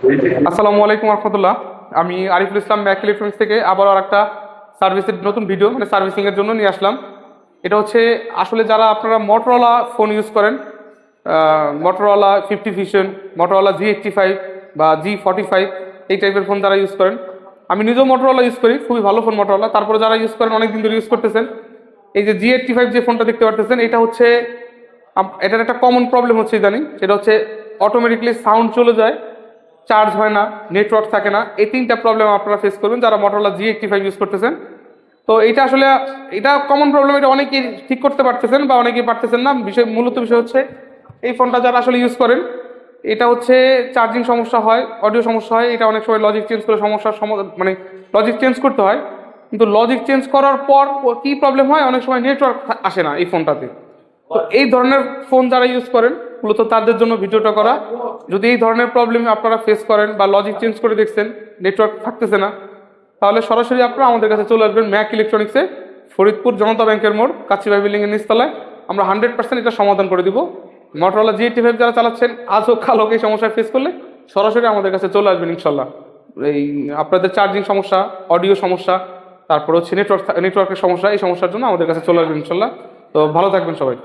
আসসালামু আলাইকুম রহমতুল্লাহ আমি আরিফুল ইসলাম ম্যাক ইলেকট্রনিক্স থেকে আবার আর একটা সার্ভিসের নতুন ভিডিও মানে সার্ভিসিংয়ের জন্য নিয়ে আসলাম। এটা হচ্ছে, আসলে যারা আপনারা মোটরওয়ালা ফোন ইউজ করেন Motorola fifty vision Motorola G eighty five বা জি ফর্টি ফাইভ এই টাইপের ফোন যারা ইউজ করেন, আমি নিজেও মোটরওয়ালা ইউজ করি, খুবই ভালো ফোন মোটরওয়ালা তারপরে যারা ইউজ করেন অনেক দিন ধরে ইউজ করতেছেন, এই যে জি এইটটি ফাইভ যে ফোনটা দেখতে পারতেছেন, এটা হচ্ছে এটার একটা কমন প্রবলেম হচ্ছে ইদানিং, সেটা হচ্ছে অটোমেটিকলি সাউন্ড চলে যায়। চার্জ হয় না নেটওয়ার্ক থাকে না এই তিনটা প্রবলেম আপনারা ফেস করবেন যারা Motorola G eighty five use করতেছেন। তো এটা আসলে এটা কমন প্রবলেম এটা অনেকেই ঠিক করতে পারতেছেন বা অনেকেই পারতেছেন না। বিষয় মূলত বিষয় হচ্ছে এই ফোনটা যারা আসলে ইউজ করেন এটা হচ্ছে চার্জিং সমস্যা হয় অডিও সমস্যা হয় এটা অনেক সময় লজিক চেঞ্জ করে সমস্যার মানে লজিক চেঞ্জ করতে হয়। কিন্তু লজিক চেঞ্জ করার পর কি প্রবলেম হয়? অনেক সময় নেটওয়ার্ক আসে না এই ফোনটাতে তো এই ধরনের ফোন যারা ইউজ করেন মূলত তাদের জন্য ভিডিওটা করা। যদি এই ধরনের প্রবলেম আপনারা ফেস করেন বা লজিক চেঞ্জ করে দেখছেন নেটওয়ার্ক থাকতেছে না, তাহলে সরাসরি আপনারা আমাদের কাছে চলে আসবেন ম্যাক ইলেকট্রনিক্সে ফরিদপুর জনতা ব্যাংকের মোড় কাছিবাই বিল্ডিং এর নিচতলায়। আমরা হান্ড্রেড পার্সেন্ট এটা সমাধান করে দিব। মোটরওয়ালা জি এইটি ফাইভ যারা চালাচ্ছেন আজ হোক কাল হোক এই সমস্যা ফেস করলে সরাসরি আমাদের কাছে চলে আসবেন ইনশাল্লাহ। এই আপনাদের চার্জিং সমস্যা অডিও সমস্যা, তারপর হচ্ছে নেটওয়ার্ক নেটওয়ার্কের সমস্যা, এই সমস্যার জন্য আমাদের কাছে চলে আসবেন ইনশাল্লাহ। তো ভালো থাকবেন সবাই।